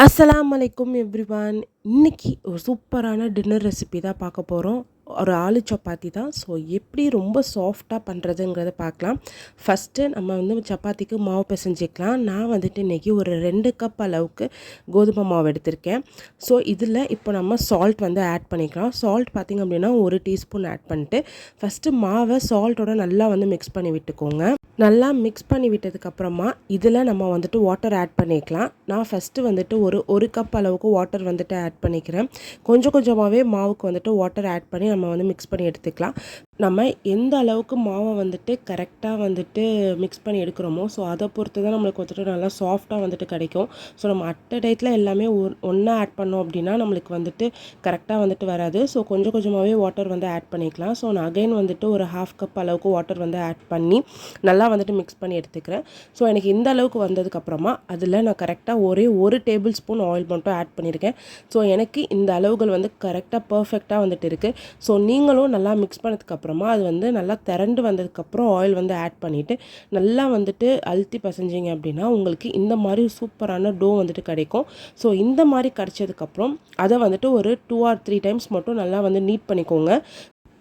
அஸ்லாம் அலைக்கும் எவ்ரிவான் இன்னைக்கு ஒரு சூப்பரான டின்னர் ரெசிபி தான் பார்க்க போகிறோம் ஒரு ஆலு சப்பாத்தி தான். ஸோ எப்படி ரொம்ப சாஃப்டாக பண்ணுறதுங்கிறத பார்க்கலாம். ஃபஸ்ட்டு நம்ம வந்து சப்பாத்திக்கு மாவு பிசைஞ்சிக்கலாம். நான் வந்துட்டு இன்றைக்கி ஒரு ரெண்டு கப் அளவுக்கு கோதுமை மாவு எடுத்திருக்கேன். ஸோ இதில் இப்போ நம்ம சால்ட் வந்து ஆட் பண்ணிக்கலாம். சால்ட் பார்த்திங்க அப்படின்னா ஒரு டீஸ்பூன் ஆட் பண்ணிட்டு ஃபஸ்ட்டு மாவை சால்ட்டோட நல்லா வந்து மிக்ஸ் பண்ணி விட்டுக்கோங்க. நல்லா மிக்ஸ் பண்ணி விட்டதுக்கப்புறமா இதில் நம்ம வந்துட்டு வாட்டர் ஆட் பண்ணிக்கலாம். நான் ஃபஸ்ட்டு வந்துட்டு ஒரு ஒரு கப் அளவுக்கு வாட்டர் வந்துட்டு ஆட் பண்ணிக்கிறேன். கொஞ்சம் கொஞ்சமாகவே மாவுக்கு வந்துட்டு வாட்டர் ஆட் பண்ணி நம்ம வந்து மிக்ஸ் பண்ணி எடுத்துக்கலாம். நம்ம எந்த அளவுக்கு மாவை வந்துட்டு கரெக்டாக வந்துட்டு மிக்ஸ் பண்ணி எடுக்கிறோமோ ஸோ அதை பொறுத்து தான் நம்மளுக்கு வந்துட்டு நல்லா சாஃப்டாக வந்துட்டு கிடைக்கும். ஸோ நம்ம அட்ட டயத்தில் எல்லாமே ஒன்றா ஆட் பண்ணோம் அப்படின்னா நம்மளுக்கு வந்துட்டு கரெக்டாக வந்துட்டு வராது. ஸோ கொஞ்சம் கொஞ்சமாகவே வாட்டர் வந்து ஆட் பண்ணிக்கலாம். ஸோ நான் அகைன் வந்துட்டு ஒரு ஹாஃப் கப் அளவுக்கு வாட்டர் வந்து ஆட் பண்ணி நல்லா வந்துட்டு மிக்ஸ் பண்ணி எடுத்துக்கிறேன். ஸோ எனக்கு இந்த அளவுக்கு வந்ததுக்கப்புறமா அதில் நான் கரெக்டாக ஒரே ஒரு டேபிள் ஸ்பூன் ஆயில் மட்டும் ஆட் பண்ணியிருக்கேன் ஸோ எனக்கு இந்த அளவுகள் வந்து கரெக்டாக பர்ஃபெக்டாக வந்துட்டு இருக்குது ஸோ நீங்களும் நல்லா மிக்ஸ் பண்ணதுக்கப்புறம் அது வந்து நல்லா திரண்டு வந்ததுக்கப்புறம் ஆயில் வந்து ஆட் பண்ணிவிட்டு நல்லா வந்துட்டு அழுத்தி பசைஞ்சிங்க அப்படின்னா உங்களுக்கு இந்த மாதிரி சூப்பரான டோ வந்துட்டு கிடைக்கும். ஸோ இந்த மாதிரி கிடச்சதுக்கப்புறம் அதை வந்துட்டு ஒரு டூ ஆர் த்ரீ டைம்ஸ் மட்டும் நல்லா வந்து நீட் பண்ணிக்கோங்க.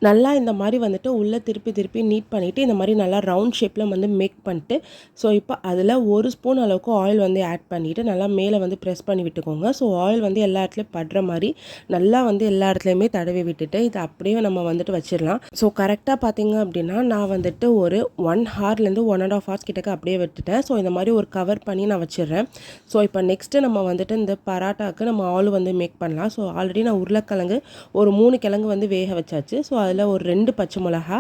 நல்லா இந்த மாதிரி வந்துட்டு உள்ளே திருப்பி திருப்பி நீட் பண்ணிவிட்டு இந்த மாதிரி நல்லா ரவுண்ட் ஷேப்பில் வந்து மேக் பண்ணிட்டு ஸோ இப்போ அதில் ஒரு ஸ்பூன் அளவுக்கு ஆயில் வந்து ஆட் பண்ணிவிட்டு நல்லா மேலே வந்து ப்ரெஸ் பண்ணி விட்டுக்கோங்க. ஸோ ஆயில் வந்து எல்லா இடத்துலையும் படுற மாதிரி நல்லா வந்து எல்லா இடத்துலையுமே தடவி விட்டுட்டு இதை அப்படியே நம்ம வந்துட்டு வச்சிடலாம். ஸோ கரெக்டாக பார்த்தீங்க அப்படின்னா நான் வந்துட்டு ஒரு ஒன் ஹார்லேருந்து ஒன் அண்ட் ஆஃப் ஹார்ஸ் கிட்டக்க அப்படியே விட்டுட்டேன். ஸோ இந்த மாதிரி ஒரு கவர் பண்ணி நான் வச்சிடுறேன். ஸோ இப்போ நெக்ஸ்ட்டு நம்ம வந்துட்டு இந்த பராட்டாக்கு நம்ம ஆலு வந்து மேக் பண்ணலாம். ஸோ ஆல்ரெடி நான் உருளைக்கிழங்கு ஒரு மூணு கிழங்கு வந்து வேக வச்சாச்சு. ஸோ அதில் ஒரு ரெண்டு பச்சை மிளகா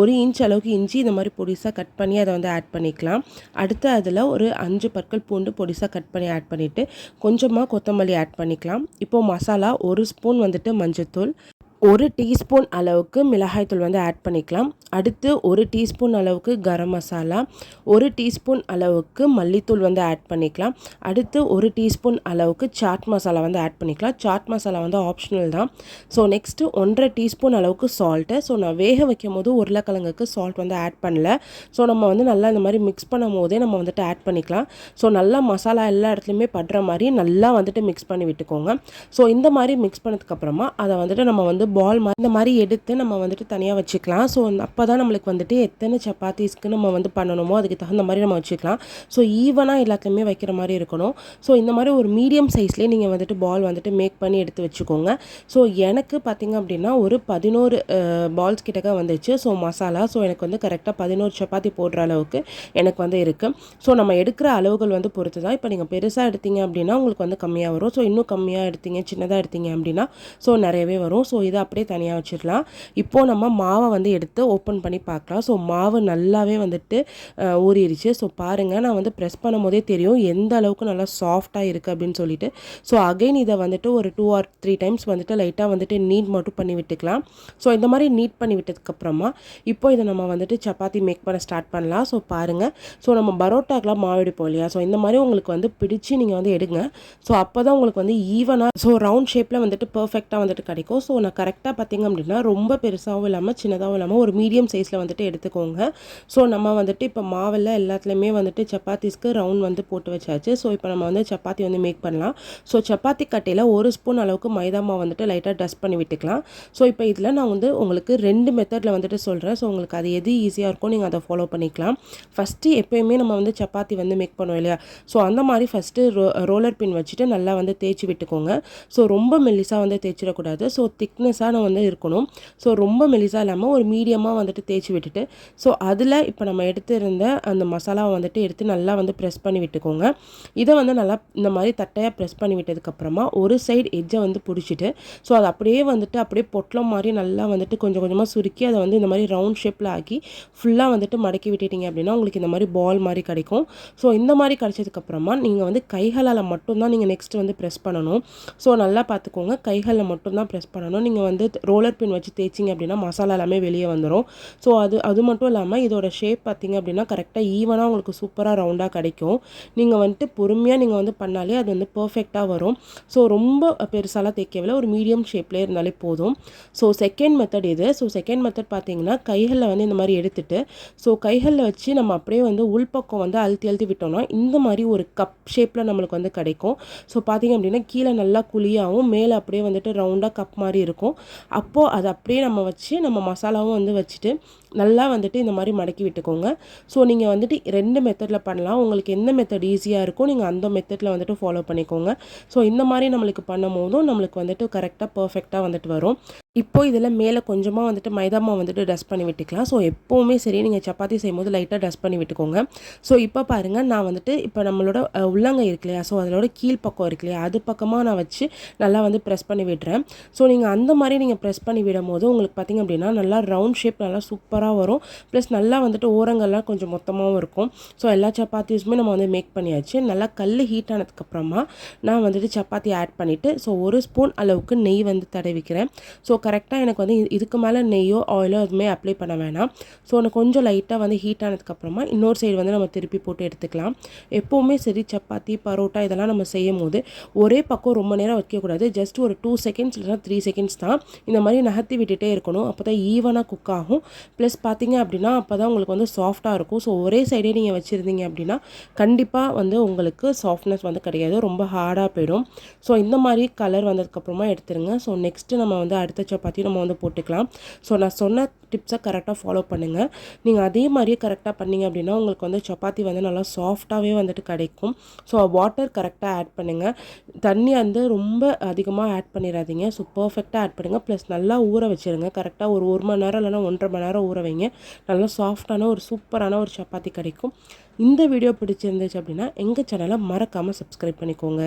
ஒரு இன்ச் அளவுக்கு இஞ்சி இந்த மாதிரி பொடிசாக கட் பண்ணி அதை வந்து ஆட் பண்ணிக்கலாம். அடுத்து அதில் ஒரு அஞ்சு பற்கள் பூண்டு பொடிசாக கட் பண்ணி ஆட் பண்ணிவிட்டு கொஞ்சமாக கொத்தமல்லி ஆட் பண்ணிக்கலாம். இப்போது மசாலா ஒரு ஸ்பூன் வந்துட்டு மஞ்சத்தூள் ஒரு டீஸ்பூன் அளவுக்கு மிளகாய்த்தூள் வந்து ஆட் பண்ணிக்கலாம். அடுத்து ஒரு டீஸ்பூன் அளவுக்கு கரம் மசாலா ஒரு டீஸ்பூன் அளவுக்கு மல்லித்தூள் வந்து ஆட் பண்ணிக்கலாம். அடுத்து ஒரு டீஸ்பூன் அளவுக்கு சாட் மசாலா வந்து ஆட் பண்ணிக்கலாம். சாட் மசாலா வந்து ஆப்ஷனல் தான். ஸோ நெக்ஸ்ட்டு ஒன்றரை டீஸ்பூன் அளவுக்கு சால்ட்டு ஸோ நான் வேக வைக்கும் போது உருளைக்கிழங்குக்கு சால்ட் வந்து ஆட் பண்ணல. ஸோ நம்ம வந்து நல்லா இந்த மாதிரி மிக்ஸ் பண்ணும் போதே நம்ம வந்துட்டு ஆட் பண்ணிக்கலாம். ஸோ நல்லா மசாலா எல்லா இடத்துலையுமே படுற மாதிரி நல்லா வந்துட்டு மிக்ஸ் பண்ணி விட்டுக்கோங்க. ஸோ இந்த மாதிரி மிக்ஸ் பண்ணதுக்கப்புறமா அதை வந்துட்டு நம்ம வந்து பால் மாதிரி இந்த மாதிரி எடுத்து நம்ம வந்துட்டு தனியாக வச்சுக்கலாம். ஸோ அப்போ தான் நம்மளுக்கு வந்துட்டு எத்தனை சப்பாத்திஸ்க்கு நம்ம வந்து பண்ணணுமோ அதுக்கு தகுந்த மாதிரி நம்ம வச்சுக்கலாம். ஸோ ஈவனாக எல்லாத்துலேயுமே வைக்கிற மாதிரி இருக்கணும். ஸோ இந்த மாதிரி ஒரு மீடியம் சைஸ்லேயே நீங்கள் வந்துட்டு பால் வந்துட்டு மேக் பண்ணி எடுத்து வச்சுக்கோங்க. ஸோ எனக்கு பார்த்திங்க அப்படின்னா ஒரு பதினோரு பால்ஸ் கிட்டக்க வந்துச்சு. ஸோ மசாலா ஸோ எனக்கு வந்து கரெக்டாக பதினோரு சப்பாத்தி போடுற அளவுக்கு எனக்கு வந்து இருக்குது ஸோ நம்ம எடுக்கிற அளவுகள் வந்து பொறுத்து தான். இப்போ நீங்கள் பெருசாக எடுத்தீங்க அப்படின்னா உங்களுக்கு வந்து கம்மியாக வரும். ஸோ இன்னும் கம்மியாக எடுத்தீங்க சின்னதாக எடுத்தீங்க அப்படின்னா ஸோ நிறையவே வரும். ஸோ இதை அப்படியே தனியாக வச்சிடலாம். இப்போது நம்ம மாவை வந்து எடுத்து ஓப்பன் பண்ணி பார்க்கலாம். ஸோ மாவு நல்லாவே வந்துட்டு ஊறிடுச்சு ஸோ பாருங்கள் நான் வந்து ப்ரெஸ் பண்ணும் போதே தெரியும் எந்த அளவுக்கு நல்லா சாஃப்டாக இருக்குது அப்படின்னு சொல்லிட்டு. ஸோ அகைன் இதை வந்துட்டு ஒரு டூ ஆர் த்ரீ டைம்ஸ் வந்துட்டு லைட்டாக வந்துட்டு நீட் மட்டும் பண்ணி விட்டுக்கலாம். ஸோ இந்த மாதிரி நீட் பண்ணி விட்டதுக்கப்புறமா இப்போ இதை நம்ம வந்துட்டு சப்பாத்தி மேக் பண்ண ஸ்டார்ட் பண்ணலாம். ஸோ பாருங்கள் ஸோ நம்ம பரோட்டாக்கெலாம் மாவு எடுப்போம் இல்லையா? ஸோ இந்த மாதிரி உங்களுக்கு வந்து பிடிச்சி நீங்கள் வந்து எடுங்க. ஸோ அப்போ தான் உங்களுக்கு வந்து ஈவனாக ஸோ ரவுண்ட் ஷேப்பில் வந்துட்டு பர்ஃபெக்டாக வந்துட்டு கிடைக்கும். ஸோ நான் கரெக்டாக பார்த்திங்க அப்படின்னா ரொம்ப பெருசாகவும் இல்லாமல் சின்னதாகவும் இல்லாமல் ஒரு மீடியம் சைஸில் வந்துட்டு எடுத்துக்கோங்க. ஸோ நம்ம வந்துட்டு இப்போ மாவில் எல்லாத்துலேயுமே வந்துட்டு சப்பாத்திஸ்க்கு ரவுண்ட் வந்து போட்டு வச்சாச்சு. ஸோ இப்போ நம்ம வந்து சப்பாத்தி வந்து மேக் பண்ணலாம். ஸோ சப்பாத்தி கட்டையில் ஒரு ஸ்பூன் அளவுக்கு மைதா மாவு வந்துட்டு லைட்டாக டஸ்ட் பண்ணி விட்டுக்கலாம். ஸோ இப்போ இதில் நான் வந்து உங்களுக்கு ரெண்டு மெத்தடில் வந்துட்டு சொல்கிறேன் ஸோ உங்களுக்கு அது எது ஈஸியாக இருக்கோ நீங்கள் அதை ஃபாலோ பண்ணிக்கலாம். ஃபஸ்ட்டு எப்போயுமே நம்ம வந்து சப்பாத்தி வந்து மேக் பண்ணுவோம் இல்லையா? ஸோ அந்த மாதிரி ஃபஸ்ட்டு ரோ ரோலர் பின் வச்சுட்டு நல்லா வந்து தேய்ச்சி விட்டுக்கோங்க. ஸோ ரொம்ப மெல்லிஸாக வந்து தேய்ச்சிடக்கூடாது. ஸோ திக்னஸ் நம்ம வந்து இருக்கணும். ஸோ ரொம்ப மெலிசாக இல்லாமல் ஒரு மீடியமாக வந்துட்டு தேய்ச்சி விட்டுட்டு ஸோ அதில் இப்போ நம்ம எடுத்து இருந்த அந்த மசாலாவை வந்துட்டு எடுத்து நல்லா வந்து ப்ரெஸ் பண்ணி விட்டுக்கோங்க. இதை வந்து நல்லா இந்த மாதிரி தட்டையாக ப்ரெஸ் பண்ணி விட்டதுக்கப்புறமா ஒரு சைடு எஜ்ஜை வந்து பிடிச்சிட்டு ஸோ அதை அப்படியே வந்துட்டு அப்படியே பொட்டலம் மாதிரி நல்லா வந்துட்டு கொஞ்சம் கொஞ்சமாக சுருக்கி அதை வந்து இந்த மாதிரி ரவுண்ட் ஷேப்பில் ஆக்கி ஃபுல்லாக வந்துட்டு மடக்கி விட்டுட்டீங்க அப்படின்னா உங்களுக்கு இந்த மாதிரி பால் மாதிரி கிடைக்கும். ஸோ இந்த மாதிரி கிடைச்சதுக்கப்புறமா நீங்கள் வந்து கைகளால் மட்டும்தான் நீங்கள் நெக்ஸ்ட் வந்து ப்ரெஸ் பண்ணணும். ஸோ நல்லா பார்த்துக்கோங்க. கைகளில் மட்டும்தான் ப்ரெஸ் பண்ணணும். நீங்கள் வந்து ரோலர் பின் வச்சு தேய்ச்சிங்க அப்படின்னா மசாலா எல்லாமே வெளியே வந்துடும் ஸோ அது அது மட்டும் இல்லாமல் இதோட ஷேப் பார்த்தீங்க அப்படின்னா கரெக்டாக ஈவனாக உங்களுக்கு சூப்பராக ரவுண்டாக கிடைக்கும். நீங்கள் வந்துட்டு பொறுமையாக நீங்கள் வந்து பண்ணாலே அது வந்து பர்ஃபெக்டாக வரும். ஸோ ரொம்ப பெருசாலாம் தேய்க்கவில்லை. ஒரு மீடியம் ஷேப்லேயே இருந்தாலே போதும். ஸோ செகண்ட் மெத்தட் இது. ஸோ செகண்ட் மெத்தட் பார்த்தீங்கன்னா கைகளில் வந்து இந்த மாதிரி எடுத்துட்டு ஸோ கைகளில் வச்சு நம்ம அப்படியே வந்து உள்பக்கம் வந்து அழுத்தி அழுத்தி விட்டோம்னா இந்த மாதிரி ஒரு கப் ஷேப்பில் நம்மளுக்கு வந்து கிடைக்கும். ஸோ பார்த்தீங்க அப்படின்னா கீழே நல்லா குழியாகவும் மேலே அப்படியே வந்துட்டு ரவுண்டாக கப் மாதிரி இருக்கும். அப்போது அதை அப்படியே நம்ம வச்சு நம்ம மசாலாவும் வந்து வச்சுட்டு நல்லா வந்துட்டு இந்த மாதிரி மடக்கி விட்டுக்கோங்க. ஸோ நீங்கள் வந்துட்டு ரெண்டு மெத்தடில் பண்ணலாம். உங்களுக்கு எந்த மெத்தட் ஈஸியாக இருக்கோ நீங்கள் அந்த மெத்தடில் வந்துட்டு ஃபாலோ பண்ணிக்கோங்க. ஸோ இந்த மாதிரி நம்மளுக்கு பண்ணும் போதும் நம்மளுக்கு வந்துட்டு கரெக்டாக பர்ஃபெக்டாக வந்துட்டு வரும். இப்போ இதில் மேலே கொஞ்சமாக வந்துட்டு மைதா மாவு வந்துட்டு டஸ்ட் பண்ணி விட்டுக்கலாம். ஸோ எப்போவுமே சரி நீங்கள் சப்பாத்தி செய்யும்போது லைட்டாக டஸ்ட் பண்ணி விட்டுக்கோங்க. ஸோ இப்போ பாருங்கள் நான் வந்துட்டு இப்போ நம்மளோட உள்ளங்கை இருக்கு இல்லையா? ஸோ அதோட கீழ் பக்கம் இருக்கு இல்லையா? அது பக்கமாக நான் வச்சு நல்லா வந்து ப்ரெஸ் பண்ணி விடுறேன். ஸோ நீங்கள் அந்த மாதிரி நீங்கள் ப்ரெஸ் பண்ணி விடும் போது உங்களுக்கு பார்த்திங்க அப்படின்னா நல்லா ரவுண்ட் ஷேப் நல்லா சூப்பராக வரும். ப்ளஸ் நல்லா வந்துட்டு ஓரங்கள்லாம் கொஞ்சம் மொத்தமாகவும் இருக்கும். ஸோ எல்லா சப்பாத்திஸுமே நம்ம வந்து மேக் பண்ணியாச்சு. நல்லா கல் ஹீட் ஆனதுக்கப்புறமா நான் வந்துட்டு சப்பாத்தி ஆட் பண்ணிவிட்டு ஸோ ஒரு ஸ்பூன் அளவுக்கு நெய் வந்து தடவிக்கிறேன். ஸோ கரெக்டாக எனக்கு வந்து இதுக்கு மேலே நெய்யோ ஆயிலோ எதுவுமே அப்ளை பண்ண வேணாம். ஸோ எனக்கு கொஞ்சம் லைட்டாக வந்து ஹீட் ஆனதுக்கப்புறமா இன்னொரு சைடு வந்து நம்ம திருப்பி போட்டு எடுத்துக்கலாம். எப்போவுமே சரி சப்பாத்தி பரோட்டா இதெல்லாம் நம்ம செய்யும் போது ஒரே பக்கம் ரொம்ப நேரம் வைக்கக்கூடாது. ஜஸ்ட் ஒரு டூ செகண்ட்ஸ் இல்லைனா த்ரீ செகண்ட்ஸ் தான். இந்த மாதிரி நகர்த்தி விட்டுட்டே இருக்கணும். அப்போ தான் ஈவனாக குக் ஆகும். ப்ளஸ் பார்த்தீங்க அப்படின்னா அப்போ தான் உங்களுக்கு வந்து சாஃப்டாக இருக்கும். ஸோ ஒரே சைடே நீங்கள் வச்சுருந்தீங்க அப்படின்னா கண்டிப்பாக வந்து உங்களுக்கு சாஃப்ட்னஸ் வந்து கிடையாது. ரொம்ப ஹார்டாக போயிடும். ஸோ இந்த மாதிரி கலர் வந்ததுக்கப்புறமா எடுத்துருங்க. ஸோ நெக்ஸ்ட்டு நம்ம வந்து அடுத்த சப்பாத்தி நம்ம வந்து போட்டுக்கலாம். ஸோ நான் சொன்ன டிப்ஸை கரெக்டாக ஃபாலோ பண்ணுங்கள் நீங்கள் அதே மாதிரியே கரெக்டாக பண்ணிங்க அப்படின்னா உங்களுக்கு வந்து சப்பாத்தி வந்து நல்லா சாஃப்டாகவே வந்துட்டு கிடைக்கும். ஸோ வாட்டர் கரெக்டாக ஆட் பண்ணுங்கள் தண்ணி வந்து ரொம்ப அதிகமாக ஆட் பண்ணிடாதீங்க. ஸோ பர்ஃபெக்டாக ஆட் பண்ணுங்கள் ப்ளஸ் நல்லா ஊற வச்சுருங்க. கரெக்டாக ஒரு ஒரு மணி நேரம் இல்லைனா ஒன்றரை மணி நேரம் ஊற வைங்க. நல்லா சாஃப்டான ஒரு சூப்பரான ஒரு சப்பாத்தி கிடைக்கும். இந்த வீடியோ பிடிச்சிருந்துச்சு அப்படின்னா எங்கள் சேனலை மறக்காமல் சப்ஸ்கிரைப் பண்ணிக்கோங்க.